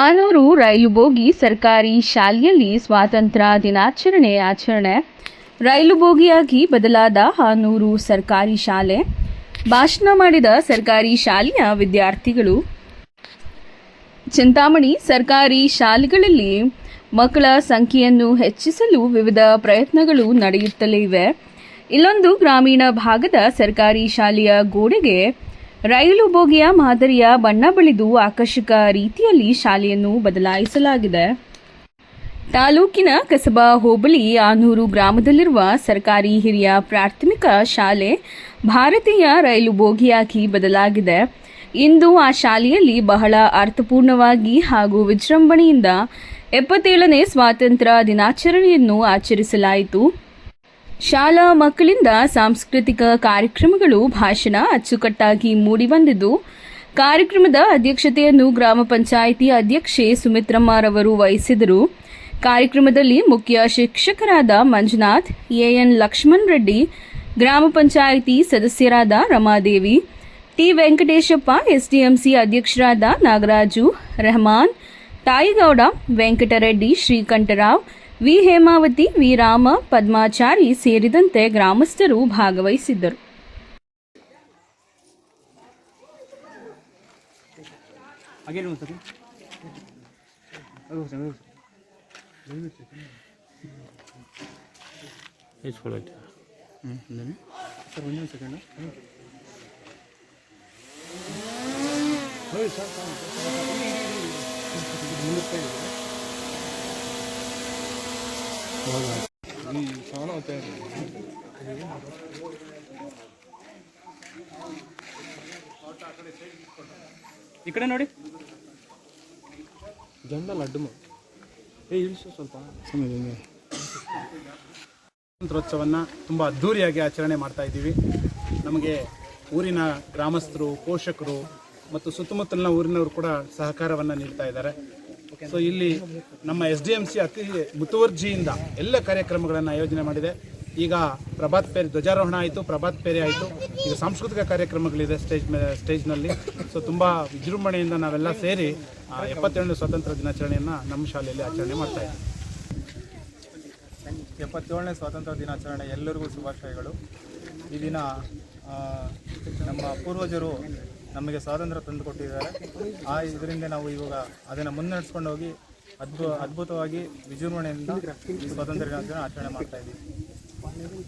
ಆನೂರು ರೈಲು bogie ಸರ್ಕಾರಿ ಶಾಲೆಯಲ್ಲಿ ಸ್ವಾತಂತ್ರ್ಯ ದಿನಾಚರಣೆ ಆಚರಣೆ. ರೈಲು ಬೋಗಿಯಾಗಿ ಬದಲಾದ ಆನೂರು ಸರ್ಕಾರಿ ಶಾಲೆ. ಭಾಷಣ ಮಾಡಿದ ಸರ್ಕಾರಿ ಶಾಲೆಯ ವಿದ್ಯಾರ್ಥಿಗಳು. ಚಿಂತಾಮಣಿ ಸರ್ಕಾರಿ ಶಾಲೆಗಳಲ್ಲಿ ಮಕ್ಕಳ ಸಂಖ್ಯೆಯನ್ನು ಹೆಚ್ಚಿಸಲು ವಿವಿಧ ಪ್ರಯತ್ನಗಳು ನಡೆಯುತ್ತಲೇ ಇವೆ. ಇಲ್ಲೊಂದು ಗ್ರಾಮೀಣ ಭಾಗದ ಸರ್ಕಾರಿ ಶಾಲೆಯ ಗೋಡೆಗೆ ರೈಲು ಬೋಗಿಯ ಮಾದರಿಯ ಬಣ್ಣ ಬಳಿದು ಆಕರ್ಷಕ ರೀತಿಯಲ್ಲಿ ಶಾಲೆಯನ್ನು ಬದಲಾಯಿಸಲಾಗಿದೆ. ತಾಲೂಕಿನ ಕಸಬಾ ಹೋಬಳಿ ಆನೂರು ಗ್ರಾಮದಲ್ಲಿರುವ ಸರ್ಕಾರಿ ಹಿರಿಯ ಪ್ರಾಥಮಿಕ ಶಾಲೆ ಭಾರತೀಯ ರೈಲು ಬೋಗಿಯಾಗಿ ಬದಲಾಗಿದೆ. ಇಂದು ಆ ಶಾಲೆಯಲ್ಲಿ ಬಹಳ ಅರ್ಥಪೂರ್ಣವಾಗಿ ಹಾಗೂ ವಿಜೃಂಭಣೆಯಿಂದ ಎಪ್ಪತ್ತೇಳನೇ ಸ್ವಾತಂತ್ರ್ಯ ದಿನಾಚರಣೆಯನ್ನು ಆಚರಿಸಲಾಯಿತು. ಶಾಲಾ ಮಕ್ಕಳಿಂದ ಸಾಂಸ್ಕೃತಿಕ ಕಾರ್ಯಕ್ರಮಗಳು ಭಾಷಣ ಅಚ್ಚುಕಟ್ಟಾಗಿ ಮೂಡಿಬಂದಿದ್ದು, ಕಾರ್ಯಕ್ರಮದ ಅಧ್ಯಕ್ಷತೆಯನ್ನು ಗ್ರಾಮ ಪಂಚಾಯಿತಿ ಅಧ್ಯಕ್ಷೆ ಸುಮಿತ್ರಮ್ಮರವರು ವಹಿಸಿದರು. ಕಾರ್ಯಕ್ರಮದಲ್ಲಿ ಮುಖ್ಯ ಶಿಕ್ಷಕರಾದ ಮಂಜುನಾಥ್, ಎಎನ್ ಲಕ್ಷ್ಮಣ್ ರೆಡ್ಡಿ, ಗ್ರಾಮ ಪಂಚಾಯಿತಿ ಸದಸ್ಯರಾದ ರಮಾದೇವಿ, ಟಿ ವೆಂಕಟೇಶಪ್ಪ, ಎಸ್ಡಿಎಂಸಿ ಅಧ್ಯಕ್ಷರಾದ ನಾಗರಾಜು, ರೆಹಮಾನ್, ತಾಯಿಗೌಡ, ವೆಂಕಟರೆಡ್ಡಿ, ಶ್ರೀಕಂಠರಾವ್ ವಿ ಹೇಮಾವತಿ ವಿ ರಾಮ ಪದ್ಮಾಚಾರಿ ಸೇರಿದಂತೆ ಗ್ರಾಮಸ್ಥರು ಭಾಗವಹಿಸಿದ್ದರು. ಸರ್. ಈ ಕಡೆ ನೋಡಿ. ಜಂಡಲ್ಲ ಲಡ್ಡು ಏ ಇಳಿಸು ಸ್ವಲ್ಪ. ಸ್ವಾತಂತ್ರ್ಯೋತ್ಸವವನ್ನು ತುಂಬ ಅದ್ಧೂರಿಯಾಗಿ ಆಚರಣೆ ಮಾಡ್ತಾ ಇದ್ದೀವಿ. ನಮಗೆ ಊರಿನ ಗ್ರಾಮಸ್ಥರು ಪೋಷಕರು ಮತ್ತು ಸುತ್ತಮುತ್ತಲಿನ ಊರಿನವರು ಕೂಡ ಸಹಕಾರವನ್ನು ನೀಡ್ತಾ ಇದ್ದಾರೆ. ಸೊ ಇಲ್ಲಿ ನಮ್ಮ ಎಸ್ ಡಿ ಎಂ ಸಿ ಅತಿ ಮುತುವರ್ಜಿಯಿಂದ ಎಲ್ಲ ಕಾರ್ಯಕ್ರಮಗಳನ್ನು ಆಯೋಜನೆ ಮಾಡಿದೆ. ಈಗ ಪ್ರಭಾತ್ ಪೇರಿ ಧ್ವಜಾರೋಹಣ ಆಯಿತು ಪ್ರಭಾತ್ ಪೇರಿ ಆಯಿತು. ಈಗ ಸಾಂಸ್ಕೃತಿಕ ಕಾರ್ಯಕ್ರಮಗಳಿದೆ ಸ್ಟೇಜ್ ಮೇಲೆ ಸ್ಟೇಜ್ನಲ್ಲಿ. ಸೊ ತುಂಬ ವಿಜೃಂಭಣೆಯಿಂದ ನಾವೆಲ್ಲ ಸೇರಿ ಎಪ್ಪತ್ತೇಳನೇ ಸ್ವಾತಂತ್ರ್ಯ ದಿನಾಚರಣೆಯನ್ನು ನಮ್ಮ ಶಾಲೆಯಲ್ಲಿ ಆಚರಣೆ ಮಾಡ್ತಾ ಇದ್ದೀವಿ ಎಪ್ಪತ್ತೇಳನೇ ಸ್ವಾತಂತ್ರ್ಯ ದಿನಾಚರಣೆ ಎಲ್ಲರಿಗೂ ಶುಭಾಶಯಗಳು. ಈ ದಿನ ನಮ್ಮ ಪೂರ್ವಜರು ನಮಗೆ ಸ್ವಾತಂತ್ರ್ಯ ತಂದುಕೊಟ್ಟಿದ್ದಾರೆ ಆ ಇದರಿಂದ ನಾವು ಇವಾಗ ಅದನ್ನು ಮುನ್ನಡೆಸ್ಕೊಂಡು ಹೋಗಿ ಅದ್ಭು ಅದ್ಭುತವಾಗಿ ವಿಜೃಂಭಣೆಯಿಂದ ಈ ಸ್ವಾತಂತ್ರ್ಯ ದಿನಾಚರಣೆ ಆಚರಣೆ ಮಾಡ್ತಾ ಇದ್ದೀವಿ.